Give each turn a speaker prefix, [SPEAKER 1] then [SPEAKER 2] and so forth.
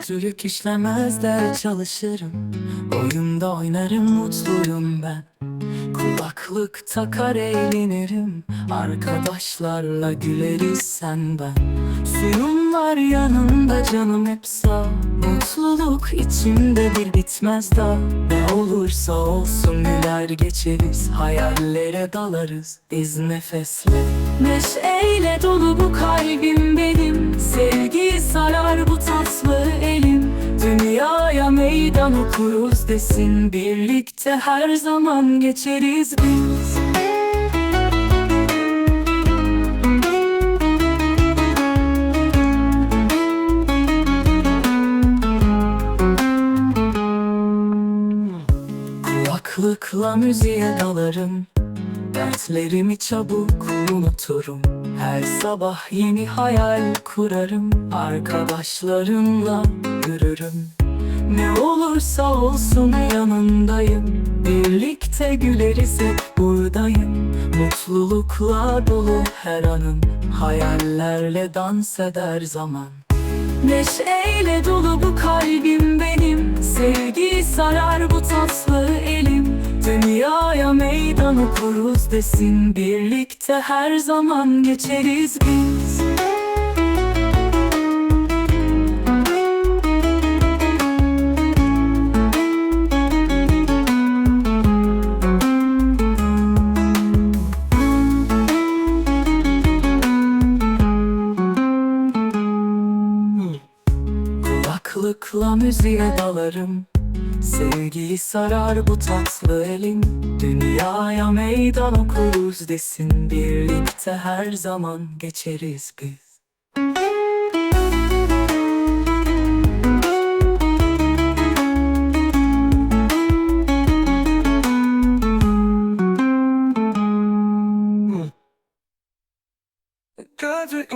[SPEAKER 1] Kötülük işlemez de çalışırım. Oyunda oynarım mutluyum ben. Kulaklık takar eğlenirim. Arkadaşlarla güleriz sen ben. Suyum var yanımda canım hep sağ. Mutluluk içimde bir bitmez daha. Ne olursa olsun güler geçeriz. Hayallere dalarız biz nefesle. Neşeyle dolu bu kalbim benim. Sevgi sarar okuruz desin. Birlikte her zaman geçeriz biz. Kulaklıkla müziğe dalarım. Dertlerimi çabuk unuturum. Her sabah yeni hayal kurarım. Arkadaşlarımla yürürüm Ne olursa olsun yanındayım. Birlikte güleriz hep buradayım. Mutlulukla dolu her anım Hayallerle dans eder zaman. Neşeyle dolu bu kalbim benim. Sevgi sarar bu tatlı elim. Dünyaya meydan okuruz desin. Birlikte her zaman geçeriz biz Kulaklıkla müziğe dalarım. Sevgiyi sarar bu tatlı elim Dünyaya meydan okuruz desin. Birlikte her zaman geçeriz biz. Gözü